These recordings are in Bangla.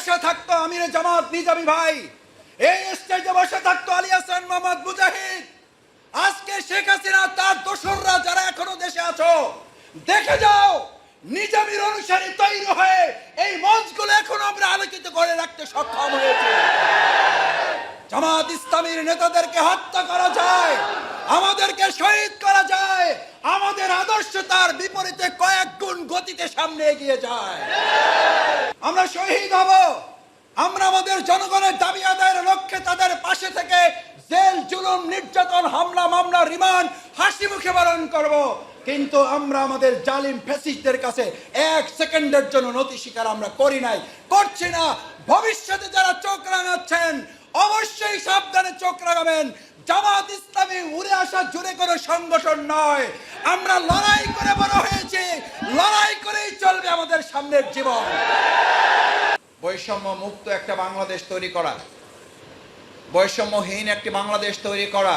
বসে থাকতো আমির জামাত, নিজামি ভাই। এই স্টেজে বসে থাকতো আলী হাসান, মোহাম্মদ মুজাহিদ। আজকে শেখ হাসিনা, তার দোসররা যারা এখনও দেশে আছো, দেখে যাও, নিজামির অনুসারী তৈরি হয়ে এই মঞ্চগুলো এখনও আমরা আলোকিত করে রাখতে সক্ষম হয়েছে। জামাত ইসলামীর নেতাদেরকে হত্যা করা যায়, আমাদেরকে শহীদ করা যায়, আমাদের আদর্শ তার বিপরীতে কয়েক গুণ গতিতে সামনে এগিয়ে যায়। আমরা শহীদ হব আমরা আমাদের জনগণের দাবি আদায়ের লক্ষ্যে তাদের পাশে থেকে জেল জুলুম, নির্যাতন, হামলা, মামলা, রিমান্ড, হাসি মুখে করব। কিন্তু আমরা আমাদের জালিম কাছে এক সেকেন্ডের জন্য স্বীকার আমরা করি নাই, করছি না। ভবিষ্যতে যারা চোখ রাঙাচ্ছেন, অবশ্যই সাবধানে চোখ জামাত ইসলামী উড়ে আসা, জুড়ে কোনো সংগঠন নয়। আমরা লড়াই করে বড় হয়েছি, লড়াই করেই চলবে আমাদের সামনের জীবন। বৈষম্য মুক্ত একটা বাংলাদেশ তৈরি করা। বৈষম্যহীন একটি বাংলাদেশ তৈরি করা।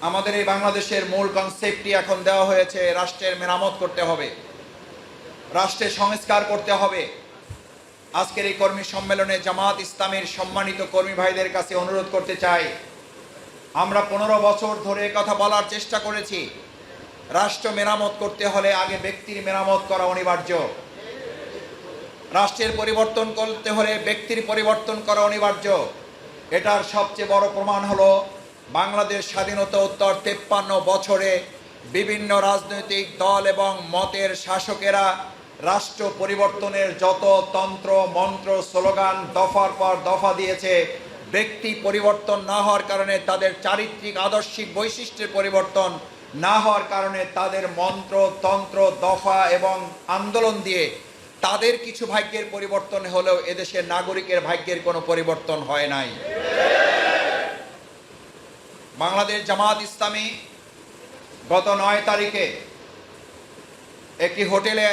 আমাদের এই বাংলাদেশের মূল কনসেপ্টটি এখন দেওয়া হয়েছে রাষ্ট্রের মেরামত করতে হবে। রাষ্ট্রের সংস্কার করতে হবে। আজকের এই কর্মী সম্মেলনে জামাত ইসলামের সম্মানিত কর্মী ভাইদের কাছে অনুরোধ করতে চাই। আমরা পনেরো বছর ধরে কথা বলার চেষ্টা করেছি। রাষ্ট্র মেরামত করতে হলে আগে ব্যক্তির মেরামত করা অনিবার্য। রাষ্ট্রের পরিবর্তন করতে হলে ব্যক্তির পরিবর্তন করা অনিবার্য। এটার সবচেয়ে বড় প্রমাণ হলো বাংলাদেশ স্বাধীনতা উত্তর তেপ্পান্ন বছরে বিভিন্ন রাজনৈতিক দল এবং মতের শাসকেরা রাষ্ট্র পরিবর্তনের যত তন্ত্র, মন্ত্র, স্লোগান দফার পর দফা দিয়েছে, ব্যক্তি পরিবর্তন না হওয়ার কারণে তাদের চারিত্রিক, আদর্শিক বৈশিষ্ট্যের পরিবর্তন না হওয়ার কারণে তাদের মন্ত্র, তন্ত্র দফা এবং আন্দোলন দিয়ে তাদের কিছু ভাগ্যের পরিবর্তন হলেও এদেশের নাগরিকের ভাগ্যের কোনো পরিবর্তন হয় নাই। বাংলাদেশ জামাত ইসলামী গত নয় তারিখে একটি হোটেলে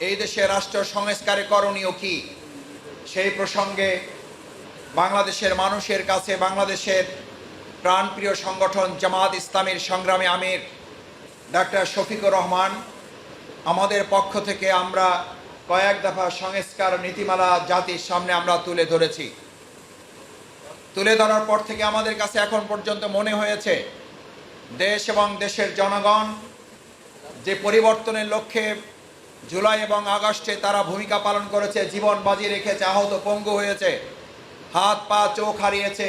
এই দেশে রাষ্ট্র সংস্কারে করণীয় কি? সেই প্রসঙ্গে বাংলাদেশের মানুষের কাছে বাংলাদেশের প্রাণপ্রিয় সংগঠন জামাত ইসলামীর সংগ্রামী আমির ডাক্তার শফিকুর রহমান, আমাদের পক্ষ থেকে আমরা কয়েক দফা সংস্কার নীতিমালা জাতির সামনে আমরা তুলে ধরেছি। তুলে ধরার পর থেকে আমাদের কাছে এখন পর্যন্ত মনে হয়েছে, দেশ এবং দেশের জনগণ যে পরিবর্তনের লক্ষ্যে জুলাই এবং আগস্টে তারা ভূমিকা পালন করেছে, জীবন বাজি রেখেছে, আহত পঙ্গু হয়েছে, হাত, পা, চোখ হারিয়েছে,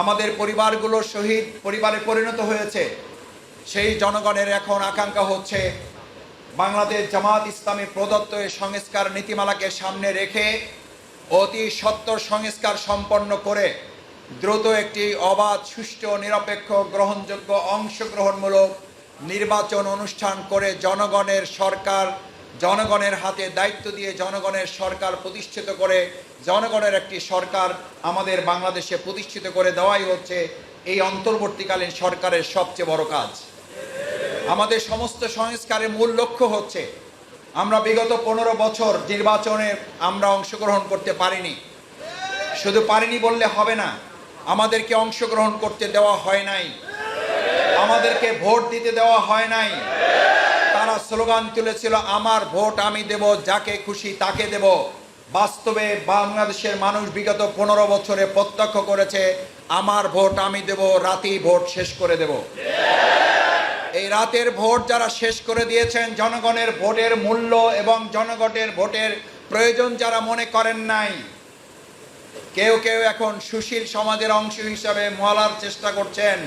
আমাদের পরিবারগুলো শহীদ পরিবারে পরিণত হয়েছে, সেই জনগণের এখন আকাঙ্ক্ষা হচ্ছে বাংলাদেশ জামাত ইসলামী প্রদত্ত সংস্কার নীতিমালাকে সামনে রেখে অতি সত্তর সংস্কার সম্পন্ন করে দ্রুত একটি অবাধ, সুষ্ঠু নিরপেক্ষ গ্রহণযোগ্য অংশগ্রহণমূলক নির্বাচন অনুষ্ঠান করে জনগণের সরকার, জনগণের হাতে দায়িত্ব দিয়ে জনগণের সরকার প্রতিষ্ঠিত করে, জনগণের একটি সরকার আমাদের বাংলাদেশে প্রতিষ্ঠিত করে দেওয়াই হচ্ছে এই অন্তর্বর্তীকালীন সরকারের সবচেয়ে বড় কাজ। আমাদের সমস্ত সংস্কারের মূল লক্ষ্য হচ্ছে আমরা বিগত পনেরো বছর নির্বাচনে আমরা অংশগ্রহণ করতে পারিনি। শুধু পারিনি বললে হবে না, আমাদেরকে অংশগ্রহণ করতে দেওয়া হয় নাই। আমাদেরকে ভোট দিতে দেওয়া হয় নাই। তারা স্লোগান তুলেছিল, আমার ভোট আমি দেব, যাকে খুশি তাকে দেব। বাস্তবে বাংলাদেশের মানুষ বিগত পনেরো বছরে প্রত্যক্ষ করেছে, আমার ভোট আমি দেব, রাতেই ভোট শেষ করে দেব। এই রাতের ভোট যারা শেষ করে দিয়েছেন, জনগণের ভোটের মূল্য এবং জনগণের ভোটের প্রয়োজন যারা মনে করেন নাই, কেউ কেউ এখন সুশীল সমাজের অংশ হিসাবে মলার চেষ্টা করছেন।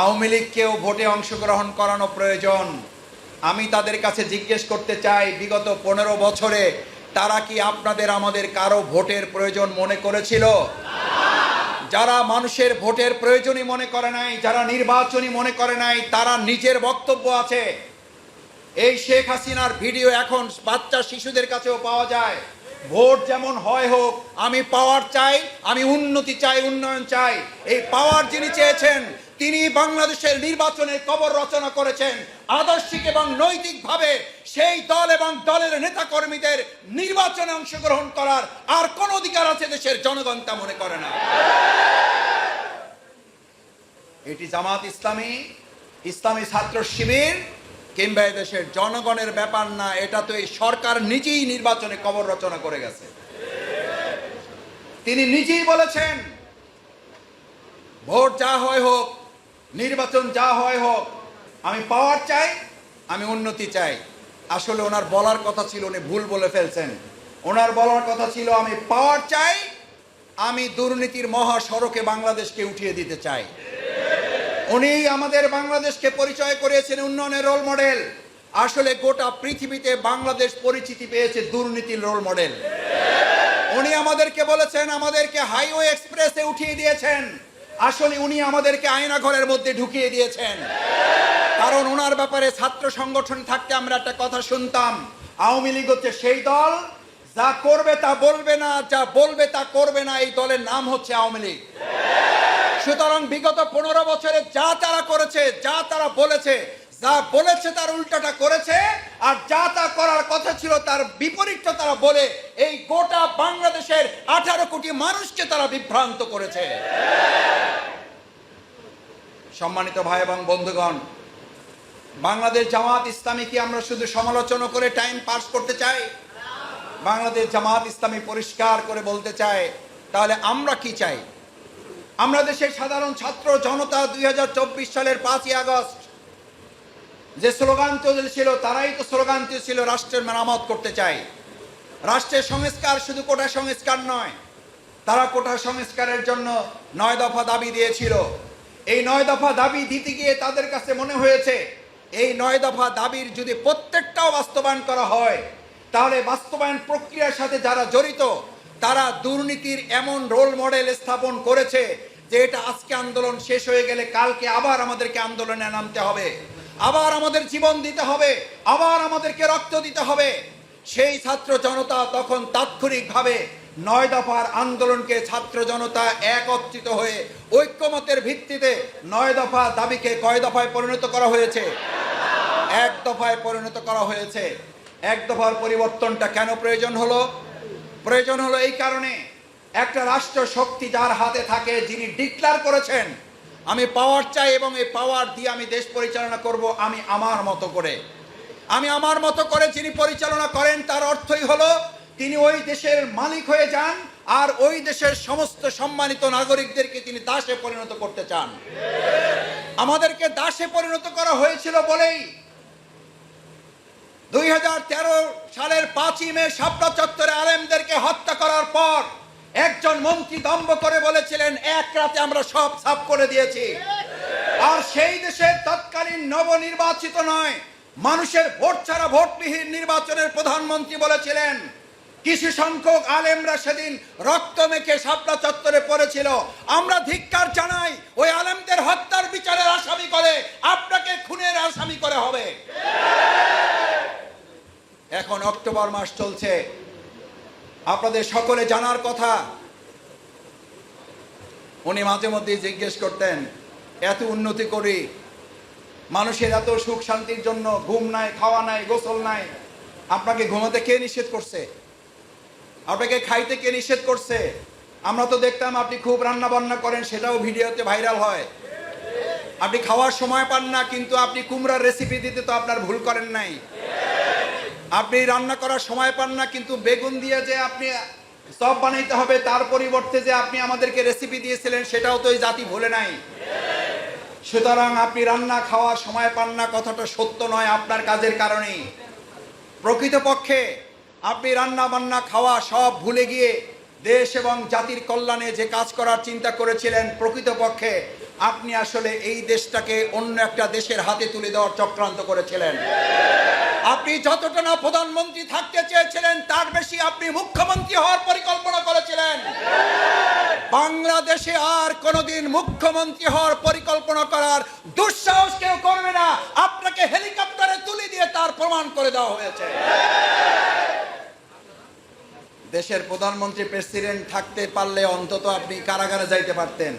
আওয়ামী লীগকেও ভোটে অংশগ্রহণ করানো প্রয়োজন। আমি তাদের কাছে জিজ্ঞেস করতে চাই, বিগত পনেরো বছরে তারা কি আপনাদের, আমাদের কারও ভোটের প্রয়োজন মনে করেছিল? যারা মানুষের ভোটের প্রয়োজনই মনে করে নাই, যারা নির্বাচনী মনে করে নাই, তারা নিজের বক্তব্য আছে। এই শেখ হাসিনার ভিডিও এখন বাচ্চা শিশুদের কাছেও পাওয়া যায়। ভোট যেমন হয় হোক, আমি পাওয়ার চাই, আমি উন্নতি চাই, উন্নয়ন চাই। এই পাওয়ার যিনি চেয়েছেন তিনি বাংলাদেশের নির্বাচনের কবর রচনা করেছেন। আদর্শিক এবং নৈতিকভাবে সেই দল এবং দলের নেতা কর্মীদের নির্বাচনে অংশগ্রহণ করার আর কোন অধিকার আছে দেশের জনগণ তা মনে করে না। এটি জামাত ইসলামী ইসলামী ছাত্র শিবির কিংবা দেশের জনগণের ব্যাপার না, এটা তো এই সরকার নিজেই নির্বাচনে কবর রচনা করে গেছে। তিনি নিজেই বলেছেন, ভোট যা হয় হোক নির্বাচন যা হয় হোক, আমি পাওয়ার চাই, আমি উন্নতি চাই। আসলে ওনার বলার কথা ছিল, উনি ভুল বলে ফেলছেন। ওনার বলার কথা ছিল, আমি পাওয়ার চাই, আমি দুর্নীতির মহাসড়কে বাংলাদেশকে উঠিয়ে দিতে চাই। উনি আমাদের বাংলাদেশকে পরিচয় করিয়েছেন উন্নয়নের রোল মডেল আসলে গোটা পৃথিবীতে বাংলাদেশ পরিচিতি পেয়েছে দুর্নীতির রোল মডেল উনি আমাদেরকে বলেছেন, আমাদেরকে হাইওয়ে এক্সপ্রেসে উঠিয়ে দিয়েছেন। আসলে উনি আমাদেরকে আয়না ঘরের মধ্যে ঢুকিয়ে দিয়েছেন। কারণ ওনার ব্যাপারে ছাত্র সংগঠন থাকতে আমরা একটা কথা শুনতাম, আওয়ামী লীগ হচ্ছে সেই দল, যা করবে তা বলবে না, যা বলবে তা করবে না, এই দলের নাম হচ্ছে আওয়ামী লীগ। সুতরাং বিগত পনেরো বছরে যা তারা করেছে, যা তারা বলেছে যা বলেছে তার উল্টাটা করেছে, আর যা তা করার কথা ছিল তার বিপরীতটা তারা বলে, এই গোটা বাংলাদেশের আঠারো কোটি মানুষকে তারা বিভ্রান্ত করেছে। সম্মানিত ভাই এবং বন্ধুগণ, বাংলাদেশ জামাত ইসলামী কি আমরা শুধু সমালোচনা করে টাইম পাস করতে চাই, বাংলাদেশ জামাত ইসলামী পরিষ্কার করে বলতে চায় তাহলে আমরা কি চাই? আমরা দেশের সাধারণ ছাত্র জনতা দুই হাজার চব্বিশ সালের পাঁচই আগস্ট যে স্লোগান ছিল, তারাই তো স্লোগান ছিল রাষ্ট্রের মেরামত করতে চাই রাষ্ট্রের সংস্কার শুধু কোটা সংস্কার নয়, তারা কোটা সংস্কারের জন্য নয় দফা দাবি দিয়েছিল। এই নয় দফা দাবি দিতে গিয়ে তাদের কাছে মনে হয়েছে, এই নয় দফা দাবির যদি প্রত্যেকটাও বাস্তবায়ন করা হয়, তাহলে বাস্তবায়ন প্রক্রিয়ার সাথে যারা জড়িত, তারা দুর্নীতির এমন রোল মডেল স্থাপন করেছে যে এটা আজকে আন্দোলন শেষ হয়ে গেলে কালকে আবার আমাদেরকে আন্দোলনে নামতে হবে। আবার আমাদের জীবন দিতে হবে, আবার আমাদেরকে রক্ত দিতে হবে। সেই ছাত্র জনতা তখন তাৎক্ষণিকভাবে নয় দফার আন্দোলনকে ছাত্র জনতা একত্রিত হয়ে ঐক্যমতের ভিত্তিতে নয় দফা দাবিকে কয় দফায় পরিণত করা হয়েছে? এক দফায় পরিণত করা হয়েছে। এক দফার পরিবর্তনটা কেন প্রয়োজন হলো? প্রয়োজন হলো এই কারণে একটা রাষ্ট্র শক্তি যার হাতে থাকে, যিনি ডিক্লার করেছেন আমি পাওয়ার চাই এবং এই পাওয়ার দিয়ে আমি দেশ পরিচালনা করব আমি আমার মতো করে। আমি আমার মতো করে যিনি পরিচালনা করেন, তার অর্থই হলো তিনি ওই দেশের মালিক হয়ে যান আর ওই দেশের সমস্ত সম্মানিত নাগরিকদেরকে তিনি দাসে পরিণত করতে চান। আমাদেরকে দাসে পরিণত করা হয়েছিল বলেই দুই হাজার তেরো সালের পাঁচই মে শাপলা চত্বরে আলেমদেরকে হত্যা করার পর একজন মন্ত্রী দম্ভ করে বলেছিলেন, এক রাতে আমরা সব সাফ করে দিয়েছি। আর সেই দেশের তৎকালীন নবনির্বাচিত নয়, মানুষের ভোট ছাড়া ভোটবিহীন নির্বাচনের প্রধানমন্ত্রী বলেছিলেন কিছু সংখ্যক আলেমরা সেদিন রক্ত মেখে শাপলা চত্বরে পড়েছিল। আমরা ধিক্কার জানাই, ওই আলেমদের হত্যার বিচারের আসামি করে, আপনাকে খুনের আসামি করে হবে। এখন অক্টোবর মাস চলছে আপনাদের সকলে জানার কথা। উনি মাঝে মধ্যে জিজ্ঞেস করতেন, এত উন্নতি করি, মানুষের এত সুখ শান্তির জন্য ঘুম নাই, খাওয়া নাই, গোসল নাই, আপনাকে ঘুমাতে কে নিষেধ করছে? আপনাকে খাইতে কে নিষেধ করছে? আমরা তো দেখতাম আপনি খুব রান্না বান্না করেন, সেটাও ভিডিওতে ভাইরাল হয়। আপনি খাওয়ার সময় পান না, কিন্তু আপনি কুমড়ার রেসিপি দিতে তো আপনার ভুল করেন নাই। আপনি রান্না করার সময় পান না, কিন্তু বেগুন দিয়ে যে আপনি সব বানাইতে হবে, তার পরিবর্তে যে আপনি আমাদেরকে রেসিপি দিয়েছিলেন, সেটাও তো এই জাতি ভুলে নাই। সুতরাং আপনি রান্না খাওয়া সময় পান না, কথাটা সত্য নয় আপনার কাজের কারণেই প্রকৃতপক্ষে আপনি রান্না বান্না খাওয়া সব ভুলে গিয়ে দেশ এবং জাতির কল্যাণে যে কাজ করার চিন্তা করেছিলেন, প্রকৃতপক্ষে আপনি আসলে এই দেশটাকে অন্য একটা দেশের হাতে তুলে দেওয়ার চক্রান্ত করেছিলেন। আপনি যতটা না প্রধানমন্ত্রী থাকতে চেয়েছিলেন, তার বেশি আপনি মুখ্যমন্ত্রী হওয়ার পরিকল্পনা করেছিলেন। বাংলাদেশে আর কোনোদিন মুখ্যমন্ত্রী হওয়ার পরিকল্পনা করার দুঃসাহস কেউ করবে না। আপনাকে হেলিকপ্টারে তুলে দিয়ে তার প্রমাণ করে দেওয়া হয়েছে। দেশের প্রধানমন্ত্রী প্রেসিডেন্ট থাকতে পারলে অন্তত আপনি কারাগারে যাইতে পারতেন।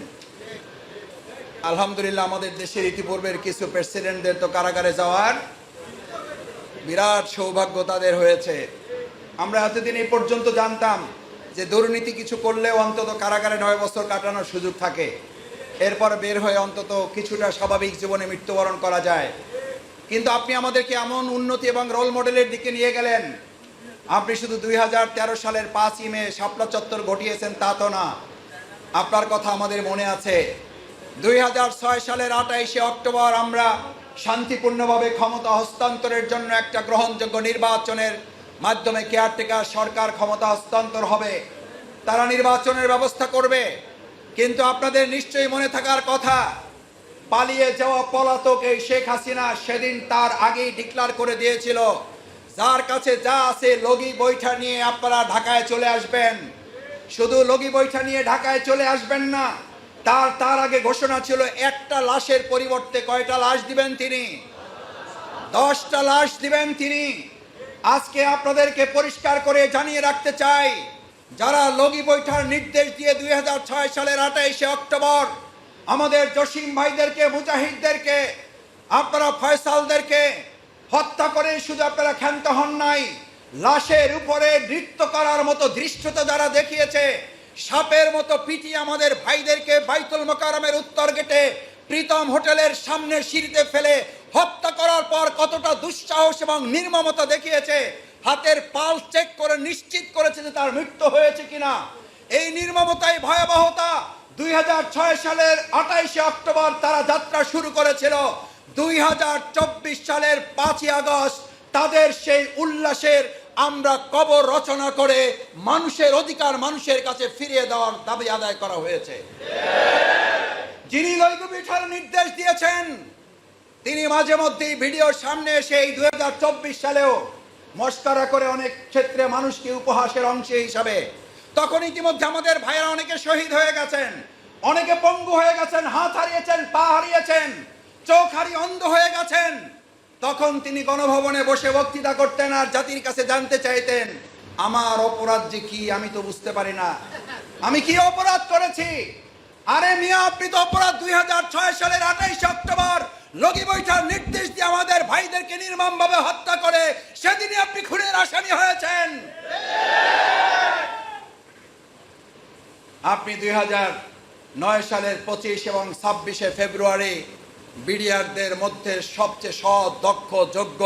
আলহামদুলিল্লাহ আমাদের দেশের ইতিপূর্বের কিছু প্রেসিডেন্টদের তো কারাগারে যাওয়ার বিরাট সৌভাগ্য তাদের হয়েছে। আমরা এতদিন এই পর্যন্ত জানতাম যে দুর্নীতি কিছু করলেও অন্তত কারাগারে নয় বছর কাটানোর সুযোগ থাকে। এরপর বের হয়ে অন্তত কিছুটা স্বাভাবিক জীবনে মৃত্যুবরণ করা যায়। কিন্তু আপনি আমাদেরকে এমন উন্নতি এবং রোল মডেলের দিকে নিয়ে গেলেন। আপনি শুধু দুই হাজার তেরো সালের পাঁচই মে শাপলা চত্বর ঘটিয়েছেন, তা তো না। আপনার কথা আমাদের মনে আছে। দুই হাজার ছয় সালের আঠাইশে অক্টোবর আমরা শান্তিপূর্ণভাবে ক্ষমতা হস্তান্তরের জন্য একটা গ্রহণযোগ্য নির্বাচনের মাধ্যমে কেয়ারটেকার সরকার ক্ষমতা হস্তান্তর হবে। তারা নির্বাচনের ব্যবস্থা করবে। কিন্তু আপনাদের নিশ্চয়ই মনে থাকার কথা, পালিয়ে যাওয়া পলাতক এই শেখ হাসিনা সেদিন তার আগেই ডিক্লার করে দিয়েছিল, যার কাছে যা আছে লগি বৈঠা নিয়ে আপনারা ঢাকায় চলে আসবেন। শুধু লগি বৈঠা নিয়ে ঢাকায় চলে আসবেন না তার তার আগে ঘোষণা ছিল, একটা লাশের পরিবর্তে কয়টা লাশ দিবেন তিনি? দশটা লাশ দিবেন তিনি। আজকে আপনাদেরকে পরিষ্কার করে জানিয়ে রাখতে চাই, যারা লগি বৈঠার নির্দেশ দিয়ে দুই হাজার ছয় সালের আঠাইশে অক্টোবর আমাদের জসিম ভাইদেরকে, মুজাহিদদেরকে, আপনারা ফয়সালদেরকে হত্যা করে শুধু আপনারা ক্ষান্ত হন নাই, লাশের উপরে নৃত্য করার মতো দৃশ্যতা যারা দেখিয়েছে সাপের মতো পিটি আমাদের ভাইদেরকে বাইতুল মোকারমের উত্তর গেটে প্রীতম হোটেলের সামনের সিঁড়িতে ফেলে হত্যা করার পর কতটা দুঃসাহস এবং নির্মমতা দেখিয়েছে, হাতের পাল চেক করে নিশ্চিত করেছে যে তার মৃত্যু হয়েছে কিনা। এই নির্মমতাই ভয়াবহতা, দুই হাজার ছয় সালের আঠাইশে অক্টোবর তারা যাত্রা শুরু করেছিল। দুই হাজার চব্বিশ সালের পাঁচই আগস্ট তাদের সেই উল্লাসের আমরা কবর রচনা করে মানুষের অধিকার মানুষের কাছে ফিরিয়ে দেওয়ার দাবি আদায় করা হয়েছে। যিনি লৈগু নির্দেশ দিয়েছেন, তিনি মাঝে মধ্যেই ভিডিওর সামনে এসে এই দুই সালেও মস্করা করে অনেক ক্ষেত্রে মানুষকে উপহাসের অংশ হিসাবে। তখন ইতিমধ্যে আমাদের ভাইয়েরা অনেকে শহীদ হয়ে গেছেন, অনেকে পঙ্গু হয়ে গেছেন, হাত হারিয়েছেন, পা হারিয়েছেন, চোখ হারিয়ে অন্ধ হয়ে গেছেন। তখন তিনি গণভবনে বসে বক্তৃতা করতেন আর জাতির কাছে জানতে চাইতেন, আমার অপরাধ যে কি, আমি তো বুঝতে পারি না। আমি কি অপরাধ করেছি? আরে মিয়া, আপনি তো অপরাধ দুই সালের আঠাইশ অক্টোবর, লগি বৈঠার নির্দেশ দিয়ে আমাদের ভাইদেরকে নির্মমভাবে হত্যা করে, সেদিনই আপনি খুনের আসামি হয়েছেন। আপনি দুই হাজার নয় সালের পঁচিশ এবং ছাব্বিশে ফেব্রুয়ারি বিডিআরদের মধ্যে সবচেয়ে সৎ, দক্ষ, যোগ্য,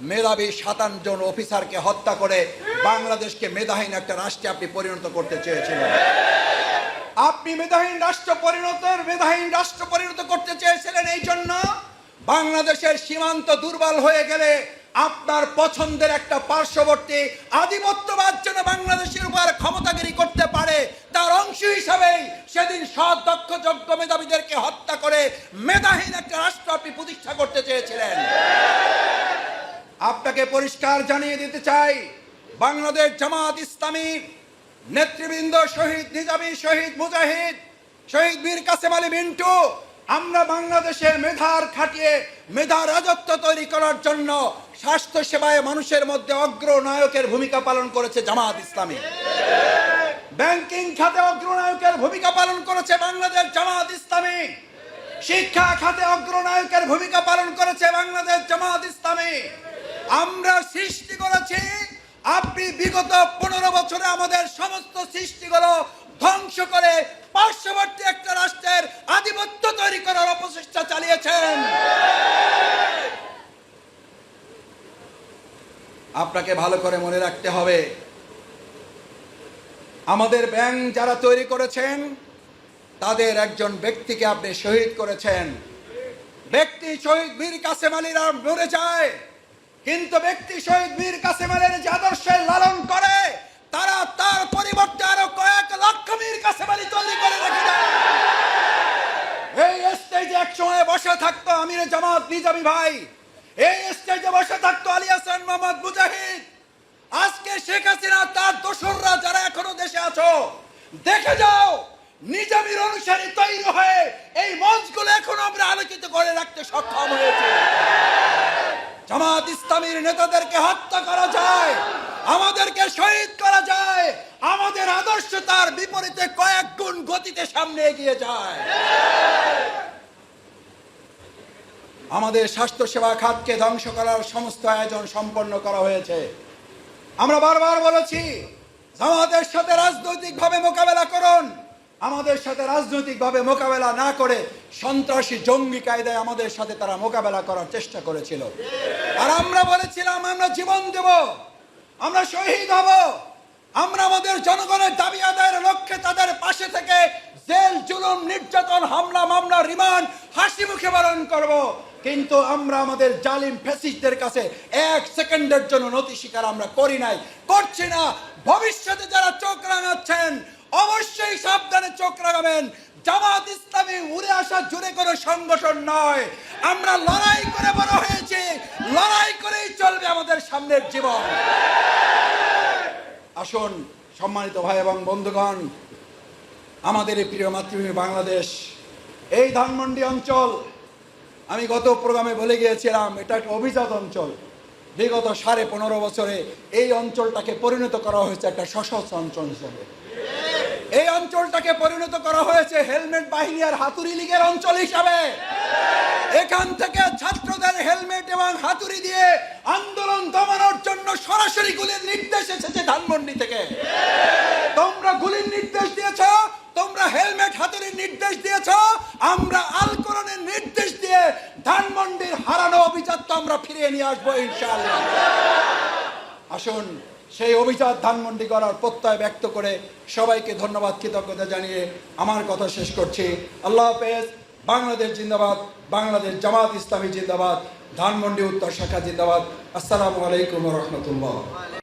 মেধাবী সাতান্ন জন অফিসারকে হত্যা করে বাংলাদেশকে মেধাহীন একটা রাষ্ট্রে আপনি পরিণত করতে চেয়েছিলেন। আপনি মেধাহীন রাষ্ট্র পরিণত মেধাহীন রাষ্ট্র পরিণত করতে চেয়েছিলেন এই জন্য বাংলাদেশের সীমান্ত দুর্বল হয়ে গেলে আপনার পছন্দের একটা পার্শ্ববর্তী আধিপত্যবাদ যেন বাংলাদেশের উপর ক্ষমতাগিরি করতে পারে, তার অংশ হিসাবেই সেদিন সৎ, দক্ষ, যোগ্য মেধাবীদেরকে হত্যা করে মেধাহীন একটা রাষ্ট্র আপনি প্রতিষ্ঠা করতে চেয়েছিলেন। আপনাকে পরিষ্কার জানিয়ে দিতে চাই, বাংলাদেশ জামাত ইসলামীর নেতৃবৃন্দ শহীদ নিজামী, শহীদ মুজাহিদ, শহীদ বীর কাসেম আলী মিন্টু আমরা বাংলাদেশের মেধার খাটিয়ে মেধা রাজত্ব তৈরি করার জন্য স্বাস্থ্য সেবায় মানুষের মধ্যে অগ্রনায়কের ভূমিকা পালন করেছে জামাত ইসলামী। ব্যাংকিং খাতে অগ্রনায়কের ভূমিকা পালন করেছে বাংলাদেশ জামাত ইসলামী। শিক্ষা খাতে অগ্রনায়কের ভূমিকা পালন করেছে বাংলাদেশ জামাত ইসলামী। আমরা সৃষ্টি করেছি, আপনি বিগত পনেরো বছরে আমাদের সমস্ত সৃষ্টিগুলো ধ্বংস করে পার্শ্ববর্তী একটা রাষ্ট্রের আধিপত্য তৈরি করার অপচেষ্টা চালিয়েছেন আপনাকে ভালো করে মনে রাখতে হবে। আমাদের ব্যাংক যারা তৈরি করেছেন, তাদের একজন ব্যক্তিকে আপনি শহীদ করেছেন। ব্যক্তি শহীদ বীর কাসেম আলীরা মরে যায়, কিন্তু ব্যক্তি শহীদ বীর কাসেম আলীর যে আদর্শের লালন করে, তারা তার পরিবর্তে আরও কয়েক লক্ষ বীর কাসেম আলী তৈরি করে রেখে দেয়। এই স্টেজে এক সময় বসে থাকতো আমির জামাত নিজামী ভাই। এই স্টেজে বসে থাকতো আলী হাসান, মোহাম্মদ মুজাহিদ। আজকে শেখ হাসিনা, তার দোসররা যারা এখনও দেশে আছো, দেখে যাও, নিজামীর অনুসারী তৈরি হয়ে এই মঞ্চগুলো এখনও আমরা আলোকিত করে রাখতে সক্ষম হয়েছে। জামাত ইসলামীর নেতাদেরকে হত্যা করা যায়, আমাদেরকে শহীদ করা যায়, আমাদের আদর্শ তার বিপরীতে কয়েক গুণ গতিতে সামনে এগিয়ে যায়। আমাদের স্বাস্থ্য সেবা খাতকে ধ্বংস করার সমস্ত আয়োজন সম্পন্ন করা হয়েছে। আমরা বারবার বলেছি জামাতের সাথে রাজনৈতিকভাবে মোকাবেলা করুন। আমাদের সাথে রাজনৈতিকভাবে মোকাবেলা না করে সন্ত্রাসী জঙ্গি কায়দায় আমাদের সাথে তারা মোকাবেলা করার চেষ্টা করেছিল। আর আমরা বলেছিলাম, আমরা জীবন দেব, আমরা শহীদ হব। আমরা আমাদের জনগণের দাবি আদায়ের লক্ষ্যে তাদের পাশে থেকে জেল, জুলুম, নির্যাতন, হামলা, মামলা, রিমান্ড, হাসি মুখে পালন করব। কিন্তু আমরা আমাদের জালিম ফ্যাসিস্টদের কাছে এক সেকেন্ডের জন্য নতি স্বীকার আমরা করি নাই। করছি না। ভবিষ্যতে যারা চোখ রাঙাচ্ছেন, অবশ্যই সাবধানে চোখ রাখাবেন জামাত ইসলামী উড়ে আসা জুড়ে কোনো সংগঠন নয়। আমরা লড়াই করে বড় হয়েছি। লড়াই করেই চলবে আমাদের সামনের জীবন। আসুন, সম্মানিত ভাই এবং বন্ধুগণ, আমাদের প্রিয় মাতৃভূমি বাংলাদেশ, এই ধানমন্ডি অঞ্চল আমি গত প্রোগ্রামে বলে গিয়েছিলাম, এটা একটা অভিজাত অঞ্চল। বিগত সাড়ে পনেরো বছরে এই অঞ্চলটাকে পরিণত করা হয়েছে একটা সশস্ত্র অঞ্চল হিসেবে। এই অঞ্চলটাকে পরিণত করা হয়েছে হেলমেট বাহিনী আর হাতুড়ি লীগের অঞ্চল হিসাবে। এখান থেকে ছাত্রদের হেলমেট এবং হাতুড়ি দিয়ে আন্দোলন দমানোর জন্য সরাসরি গুলির নির্দেশ এসেছে ধানমন্ডি থেকে। তোমরা গুলির নির্দেশ দিয়েছ, তোমরা হেলমেট, হাতুড়ির নির্দেশ দিয়েছ, আমরা হারানো অভিজাত আমরা ফিরিয়ে নিয়ে আসব, ইনশাআল্লাহ। আসুন, সেই অভিজাত ধানমন্ডি করার প্রত্যয় ব্যক্ত করে সবাইকে ধন্যবাদ, কৃতজ্ঞতা জানিয়ে আমার কথা শেষ করছি। আল্লাহ হাফেজ, বাংলাদেশ জিন্দাবাদ, বাংলাদেশ জামাত ইসলামী জিন্দাবাদ, ধানমন্ডি উত্তর শাখা জিন্দাবাদ। আসসালামু আলাইকুম রহমতুল্লাহ।